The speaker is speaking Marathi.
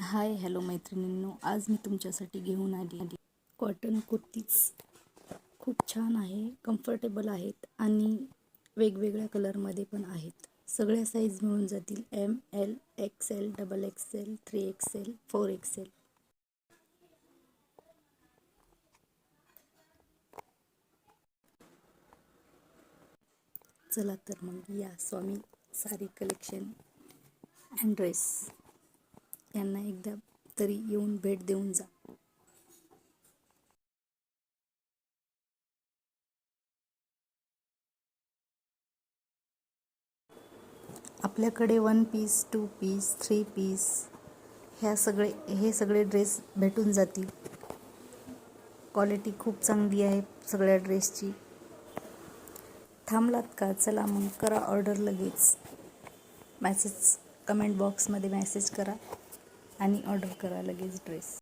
हाय हॅलो मैत्रिणींनो आज मी तुमच्यासाठी घेऊन आली आली कॉटन कुर्तीज. खूप छान आहे कम्फर्टेबल आहेत आणि वेगवेगळ्या कलरमध्ये पण आहेत. सगळ्या साईज मिळून जातील. M L X L double X L three X L four X L चला तर मग या स्वामी सारी कलेक्शन अँड ड्रेस यांना एकदा तरी येऊन भेट देऊन जा. आपल्याकडे one piece two piece three piece ह्या सगळे हे सगळे ड्रेस भेटून जातील. क्वालिटी खूप चांगली आहे सगळ्या ड्रेसची थांबलात का? चला मग करा ऑर्डर लगेच. मॅसेज कमेंट बॉक्समध्ये मॅसेज करा. आणि ऑर्डर करा लगेच ड्रेस.